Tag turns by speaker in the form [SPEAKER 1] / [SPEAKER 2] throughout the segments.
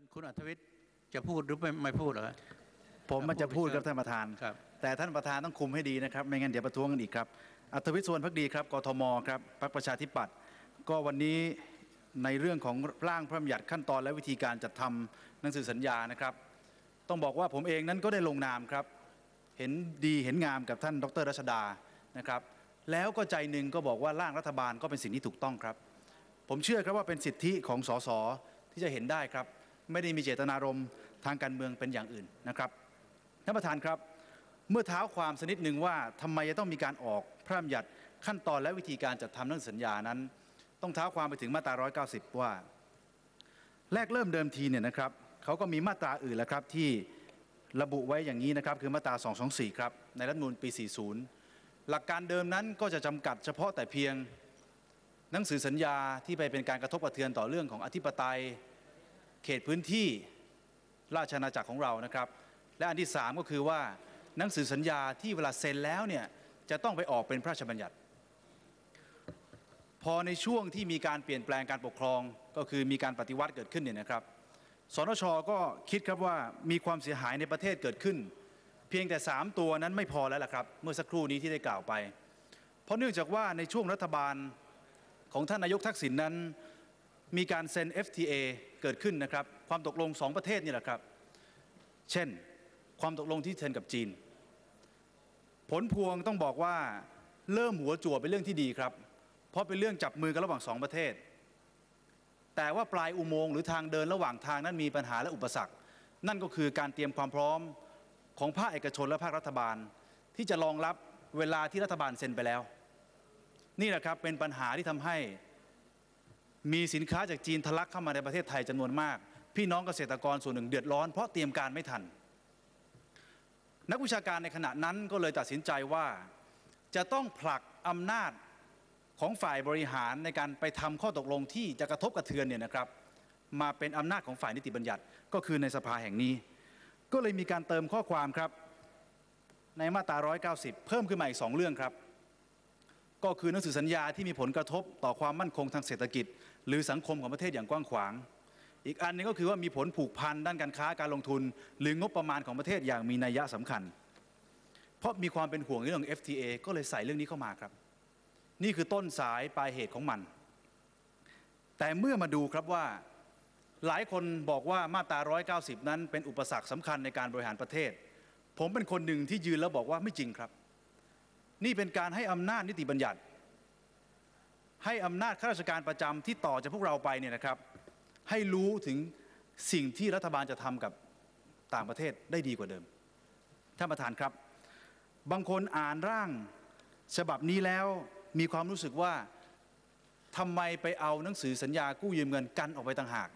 [SPEAKER 1] ญคุณอัธวิทย์จะพูดหรือไม่ไม่พูดเหรอ
[SPEAKER 2] ผมมันจะพูดครับท่านประธาน
[SPEAKER 1] ครับ
[SPEAKER 2] แต่ท่านประธานต้องคุมให้ดีนะครับ ไม่งั้นเดี๋ยวประท้วงกันอีกครับ อัธวิทย์สวนพักดีครับกทมครับพรรคประชาธิปัตย์ก็วันนี้ในเรื่องของร่างพระบัญญัติขั้นตอนและวิธีการจัดทำหนังสือสัญญานะครับ ต้องบอกว่าผมเองนั้นก็ได้ลงนามครับ เห็นดีเห็นงามกับท่านดรรัชดานะครับ แล้วก็ใจหนึ่งก็บอกว่าร่างรัฐบาลก็เป็นสิ่งที่ถูกต้องครับ ผมเชื่อครับว่าเป็นสิทธิของสสที่จะเห็นได้ครับ ไม่ได้มีเจตนารมณ์ทางการเมืองเป็นอย่างอื่นนะครับท่านประธานครับ เมื่อเท้าความสนิดหนึ่งว่าทำไมจะต้องมีการออกพระราชบัญญัติขั้นตอนและวิธีการจัดทำหนังสือสัญญานั้น ต้องเท้าความไปถึงมาตรา 190 ว่า แรกเริ่มเดิมทีเนี่ยนะครับเขาก็มีมาตราอื่นแล้วครับที่ระบุไว้อย่างนี้นะครับคือมาตรา 224 ครับในรัฐธรรมนูลปี 40 หลักการเดิมนั้นก็จะจำกัดเฉพาะแต่เพียงหนังสือสัญญาที่ไปเป็นการกระทบกระเทือนต่อเรื่องของอธิปไตย เขตพื้นที่ราชอาณาจักรของเรานะครับ และอันที่ 3 ก็คือว่าหนังสือสัญญาที่เวลาเซ็นแล้วเนี่ยจะต้องไปออกเป็นพระราชบัญญัติ พอในช่วงที่มีการเปลี่ยนแปลงการปกครองก็คือมีการปฏิวัติเกิดขึ้นเนี่ยนะครับสนชก็คิดครับว่ามีความเสียหายในประเทศเกิดขึ้น เพียงแต่ 3 ตัวนั้นไม่พอแล้วล่ะครับ เมื่อสักครู่นี้ที่ได้กล่าวไป เพราะเนื่องจากว่าในช่วงรัฐบาลของท่านนายกทักษิณนนั้น มีการเซ็น FTA เกิดขึ้นนะครับ ความตกลง2ประเทศนี่แหละครับ เช่น ความตกลงที่เซ็นกับจีน ผลพวงต้องบอกว่าเริ่มหัวจั่วเป็นเรื่องที่ดีครับ เพราะเป็นเรื่องจับมือกันระหว่างสองประเทศ แต่ว่าปลายอุโมงค์หรือทางเดินระหว่างทางนั้นมีปัญหาและอุปสรรค นั่นก็คือการเตรียมความพร้อมของภาคเอกชนและภาครัฐบาล ที่จะรองรับเวลาที่รัฐบาลเซ็นไปแล้ว นี่แหละครับเป็นปัญหาที่ทำให้ มีสินค้าจากจีนทะลักเข้ามาในประเทศไทยจำนวนมาก พี่น้องเกษตรกรส่วนหนึ่งเดือดร้อนเพราะเตรียมการไม่ทัน นักวิชาการในขณะนั้นก็เลยตัดสินใจว่าจะต้องผลักอำนาจของฝ่ายบริหารในการไปทำข้อตกลงที่จะกระทบกระเทือนเนี่ยนะครับ มาเป็นอำนาจของฝ่ายนิติบัญญัติก็คือในสภาแห่งนี้ ก็เลยมีการเติมข้อความครับ ในมาตรา 190 เพิ่มขึ้นมาอีกสองเรื่องครับ ก็คือหนังสือสัญญาที่มีผลกระทบต่อความมั่นคงทางเศรษฐกิจ หรือสังคมของประเทศอย่างกว้างขวาง อีกอันนึงก็คือว่ามีผลผูกพันด้านการค้าการลงทุน หรืองบประมาณของประเทศอย่างมีนัยยะสำคัญ เพราะมีความเป็นห่วงเรื่อง FTA ก็เลยใส่เรื่องนี้เข้ามาครับ นี่คือต้นสายปลายเหตุของมัน แต่เมื่อมาดูครับว่าหลายคนบอกว่ามาตรา 190 นั้นเป็นอุปสรรคสำคัญในการบริหารประเทศ ผมเป็นคนหนึ่งที่ยืนแล้วบอกว่าไม่จริงครับ นี่เป็นการให้อำนาจนิติบัญญัติ ให้อำนาจข้าราชการประจำที่ต่อจากพวกเราไปเนี่ยนะครับ ให้รู้ถึงสิ่งที่รัฐบาลจะทำกับต่างประเทศได้ดีกว่าเดิม ท่านประธานครับ บางคนอ่านร่างฉบับนี้แล้วมีความรู้สึกว่าทำไมไปเอาหนังสือสัญญากู้ยืมเงินกันออกไปต่างหาก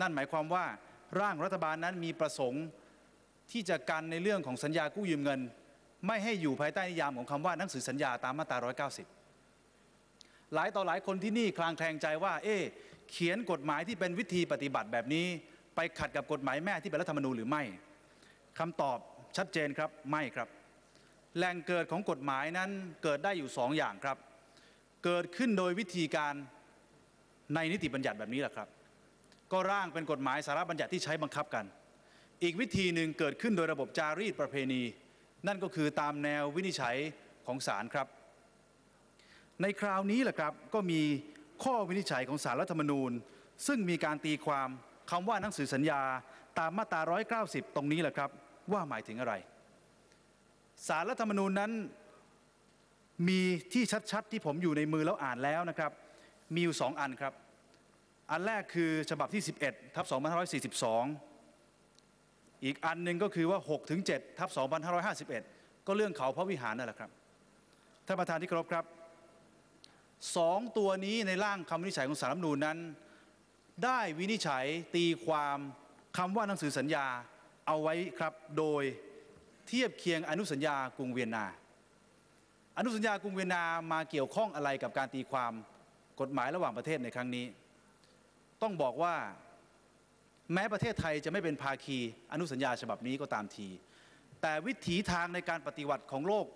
[SPEAKER 2] นั่นหมายความว่าร่างรัฐบาลนั้นมีประสงค์ที่จะกันในเรื่องของสัญญากู้ยืมเงิน ไม่ให้อยู่ภายใต้นิยามของคำว่าหนังสือสัญญาตามมาตรา 190 หลายต่อหลายคนที่นี่คลางแคลงใจว่า เอ๊เขียนกฎหมายที่เป็นวิธีปฏิบัติแบบนี้ ไปขัดกับกฎหมายแม่ที่เป็นรัฐธรรมนูญหรือไม่คำตอบชัดเจนครับไม่ครับ แหล่งเกิดของกฎหมายนั้นเกิดได้อยู่สองอย่างครับ เกิดขึ้นโดยวิธีการในนิติบัญญัติแบบนี้แหละครับ ก็ร่างเป็นกฎหมายสาระบัญญัติที่ใช้บังคับกัน อีกวิธีหนึ่งเกิดขึ้นโดยระบบจารีตประเพณี นั่นก็คือตามแนววินิจฉัยของศาลครับ ในคราวนี้แหละครับก็มีข้อวินิจฉัยของศาลรัฐธรรมนูญ ซึ่งมีการตีความคำว่าหนังสือสัญญาตามมาตรา 190 ตรงนี้แหละครับว่าหมายถึงอะไร สารรัฐธรรมนูญนั้นมีที่ชัดๆ ที่ผมอยู่ในมือแล้วอ่านแล้วนะครับ มีอยู่สองอันครับ อันแรกคือฉบับที่ 11ทับ2542 อีกอันหนึ่งก็คือว่า6ถึง7ทับ2551 ก็เรื่องเขาพระวิหารนั่นแหละครับท่านประธานที่เคารพครับ สองตัวนี้ในร่างคำวินิจฉัยของสารรัฐมนูญนั้น ได้วินิจฉัยตีความคำว่าหนังสือสัญญาเอาไว้ครับโดยเทียบเคียงอนุสัญญากรุงเวียนนา อนุสัญญากรุงเวียนนามาเกี่ยวข้องอะไรกับการตีความกฎหมายระหว่างประเทศในครั้งนี้ ต้องบอกว่าแม้ประเทศไทยจะไม่เป็นภาคีอนุสัญญาฉบับนี้ก็ตามที แต่วิถีทางในการปฏิบัติของโลก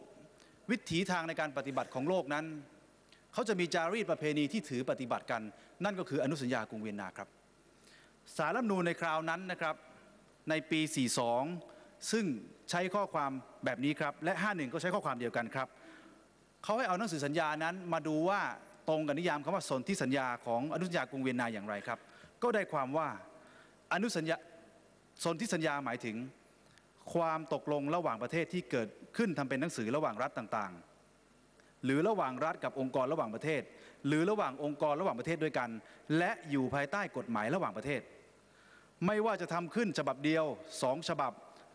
[SPEAKER 2] วิถีทางในการปฏิบัติของโลกนั้น เขาจะมีจารีตประเพณีที่ถือปฏิบัติกัน นั่นก็คืออนุสัญญากรุงเวียนนาครับ สารรัฐนูในคราวนั้นนะครับในปี 42 ซึ่งใช้ข้อความแบบนี้ครับ และ 51 ก็ใช้ข้อความเดียวกันครับเขาให้เอาหนังสือสัญญานั้นมาดูว่าตรงกับนิยามคำว่าสนธิสัญญาของอนุสัญญากรุงเวียนนาอย่างไรครับ ก็ได้ความว่าอนุสัญญาสนธิสัญญาหมายถึงความตกลงระหว่างประเทศที่เกิดขึ้นทำเป็นหนังสือระหว่างรัฐต่างๆ หรือระหว่างรัฐกับองค์กรระหว่างประเทศ หรือระหว่างองค์กรระหว่างประเทศด้วยกัน และอยู่ภายใต้กฎหมายระหว่างประเทศ ไม่ว่าจะทำขึ้นฉบับเดียวสองฉบับ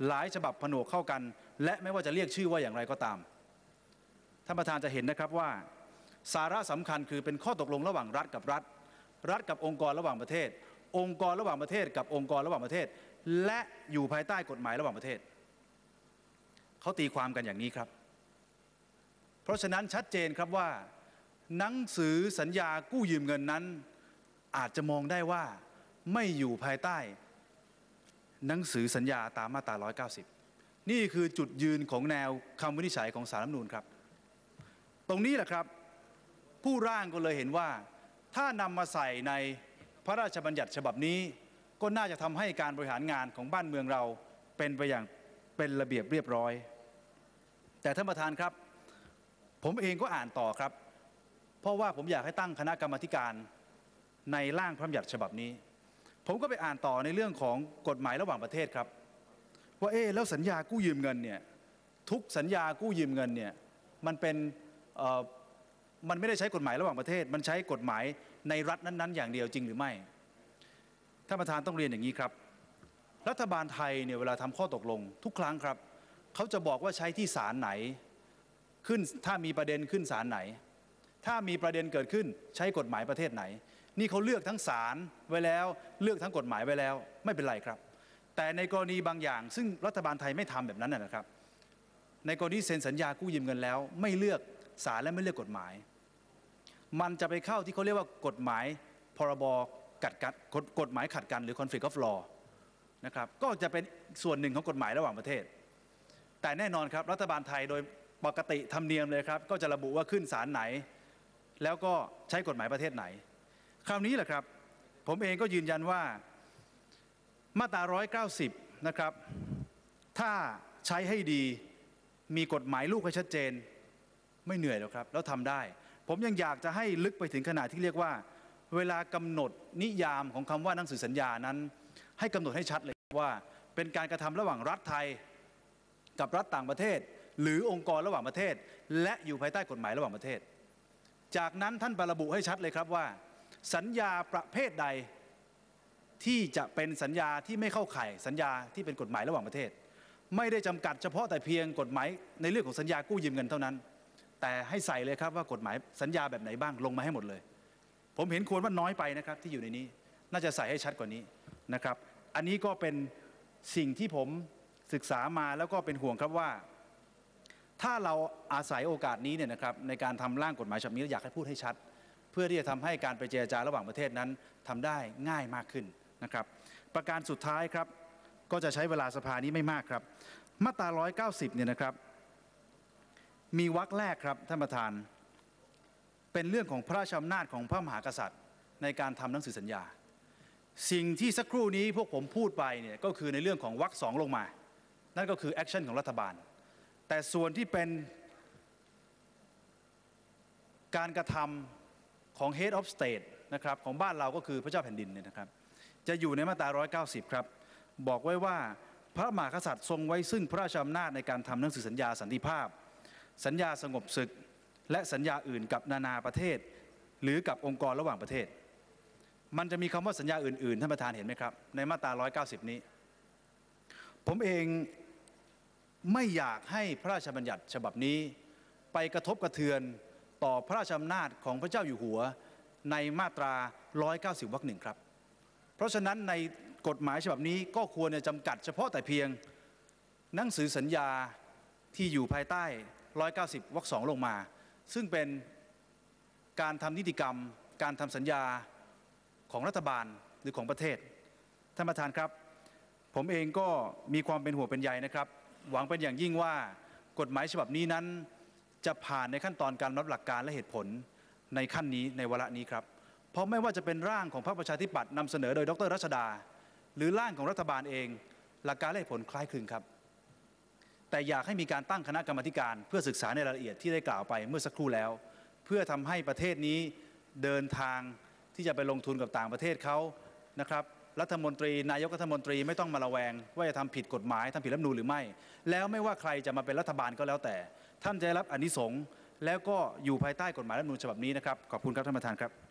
[SPEAKER 2] หลายฉบับผนวกเข้ากัน และไม่ว่าจะเรียกชื่อว่าอย่างไรก็ตามท่านประธานจะเห็นนะครับว่า สาระสำคัญคือเป็นข้อตกลงระหว่างรัฐกับรัฐ รัฐกับองค์กรระหว่างประเทศ องค์กรระหว่างประเทศ กับองค์กรระหว่างประเทศ และอยู่ภายใต้กฎหมายระหว่างประเทศเขาตีความกันอย่างนี้ครับ เพราะฉะนั้นชัดเจนครับว่า หนังสือสัญญากู้ยืมเงินนั้น อาจจะมองได้ว่าไม่อยู่ภายใต้ หนังสือสัญญาตามมาตรา 190 นี่คือจุดยืนของแนวคำวินิจฉัยของสารรัฐมนูญครับ ตรงนี้แหละครับ ผู้ร่างก็เลยเห็นว่า ถ้านำมาใส่ในพระราชบัญญัติฉบับนี้ก็น่าจะทำให้การบริหารงานของบ้านเมืองเราเป็นไปอย่างเป็นระเบียบเรียบร้อย แต่ท่านประธานครับ ผมเองก็อ่านต่อครับ เพราะว่าผมอยากให้ตั้งคณะกรรมการในร่างพระบัญญัติฉบับนี้ ผมก็ไปอ่านต่อในเรื่องของกฎหมายระหว่างประเทศครับ ว่าเอ๊แล้วสัญญากู้ยืมเงินเนี่ยทุกสัญญากู้ยืมเงินเนี่ยมันเป็นมันไม่ได้ใช้กฎหมายระหว่างประเทศ มันใช้กฎหมายในรัฐนั้น ๆ อย่างเดียวจริงหรือไม่ท่านประธานต้องเรียนอย่างนี้ครับ รัฐบาลไทยเนี่ยเวลาทำข้อตกลง ทุกครั้งครับเขาจะบอกว่าใช้ที่ศาลไหน ขึ้นถ้ามีประเด็นขึ้นศาลไหน ถ้ามีประเด็นเกิดขึ้นใช้กฎหมายประเทศไหน นี่เขาเลือกทั้งศาลไว้แล้ว เลือกทั้งกฎหมายไว้แล้ว ไม่เป็นไรครับ แต่ในกรณีบางอย่าง ซึ่งรัฐบาลไทยไม่ทำแบบนั้นนะครับ ในกรณีเซ็นสัญญากู้ยืมเงินแล้ว ไม่เลือกศาลและไม่เลือกกฎหมาย มันจะไปเข้าที่เขาเรียกว่ากฎหมายพรบกัดกันกฎหมายขัดกันหรือ conflict of law นะครับก็จะเป็นส่วนหนึ่งของกฎหมายระหว่างประเทศ แต่แน่นอนครับรัฐบาลไทยโดย ปกติธรรมเนียมเลยครับ ก็จะระบุว่าขึ้นศาลไหน แล้วก็ใช้กฎหมายประเทศไหน คราวนี้แหละครับ ผมเองก็ยืนยันว่ามาตรา 190 นะครับ ถ้าใช้ให้ดีมีกฎหมายลูกให้ชัดเจน ไม่เหนื่อยหรอกครับ แล้วทำได้ ผมยังอยากจะให้ลึกไปถึงขนาดที่เรียกว่า เวลากำหนดนิยามของคำว่าหนังสือสัญญานั้น ให้กำหนดให้ชัดเลยว่าเป็นการกระทำระหว่างรัฐไทยกับรัฐต่างประเทศ หรือองค์กรระหว่างประเทศ และอยู่ภายใต้กฎหมายระหว่างประเทศ จากนั้นท่านประบุให้ชัดเลยครับว่า สัญญาประเภทใดที่จะเป็นสัญญาที่ไม่เข้าข่ายสัญญาที่เป็นกฎหมายระหว่างประเทศ ไม่ได้จำกัดเฉพาะแต่เพียงกฎหมายในเรื่องของสัญญากู้ยืมเงินเท่านั้น แต่ให้ใส่เลยครับว่ากฎหมายสัญญาแบบไหนบ้างลงมาให้หมดเลย ผมเห็นควรว่าน้อยไปนะครับที่อยู่ในนี้น่าจะใส่ให้ชัดกว่านี้นะครับ อันนี้ก็เป็นสิ่งที่ผมศึกษามาแล้วก็เป็นห่วงครับว่า ถ้าเราอาศัยโอกาสนี้เนี่ยนะครับในการทำร่างกฎหมายฉบับนี้อยากให้พูดให้ชัด เพื่อที่จะทำให้การไปเจรจาระหว่างประเทศนั้นทำได้ง่ายมากขึ้นนะครับ ประการสุดท้ายครับก็จะใช้เวลาสภานี้ไม่มากครับ มาตรา 190 เนี่ยนะครับ มีวรรคแรกครับท่านประธาน เป็นเรื่องของพระราชอำนาจของพระมหากษัตริย์ ในการทำหนังสือสัญญา สิ่งที่สักครู่นี้พวกผมพูดไปเนี่ยก็คือในเรื่องของวรรคสองลงมา นั่นก็คือแอคชั่นของรัฐบาล แต่ส่วนที่เป็นการกระทำของ Head of State นะครับของบ้านเราก็คือพระเจ้าแผ่นดินเนี่ยนะครับ จะอยู่ในมาตรา 190 ครับ บอกไว้ว่าพระมหากษัตริย์ทรงไว้ซึ่งพระราชอำนาจในการทำหนังสือสัญญาสันติภาพ สัญญาสงบศึก และสัญญาอื่นกับนานาประเทศ หรือกับองค์กรระหว่างประเทศ มันจะมีคำว่าสัญญาอื่นๆท่านประธานเห็นไหมครับ ในมาตรา 190 นี้ ผมเอง ไม่อยากให้พระราชบัญญัติฉบับนี้ ไปกระทบกระเทือนต่อพระราชอำนาจของพระเจ้าอยู่หัวในมาตรา 190 วรรคหนึ่งครับ เพราะฉะนั้นในกฎหมายฉบับนี้ก็ควรจะจำกัดเฉพาะแต่เพียงหนังสือสัญญาที่อยู่ภายใต้ 190 วรรคสองลงมา ซึ่งเป็นการทำนิติกรรม การทำสัญญาของรัฐบาลหรือของประเทศ ท่านประธานครับ ผมเองก็มีความเป็นห่วงเป็นใยนะครับ หวังเป็นอย่างยิ่งว่ากฎหมายฉบับนี้นั้น จะผ่านในขั้นตอนการรับหลักการและเหตุผลในขั้นนี้ในวาระนี้ครับ เพราะไม่ว่าจะเป็นร่างของพรรคประชาธิปัตย์นำเสนอโดยดรรัชดา หรือร่างของรัฐบาลเอง หลักการและเหตุผลคล้ายคลึงครับ แต่อยากให้มีการตั้งคณะกรรมการ เพื่อศึกษาในรายละเอียดที่ได้กล่าวไปเมื่อสักครู่แล้ว เพื่อทำให้ประเทศนี้เดินทางที่จะไปลงทุนกับต่างประเทศเขานะครับ รัฐมนตรี นายกรัฐมนตรีไม่ต้องมาระแวง ว่าจะทำผิดกฎหมายทำผิดรัฐนูลหรือไม่ แล้วไม่ว่าใครจะมาเป็นรัฐบาลก็แล้วแต่ ท่านจะได้รับอนิสงส์แล้วก็อยู่ภายใต้กฎหมายรัฐนูลฉบับนี้นะครับขอบคุณครับท่านประธานครับ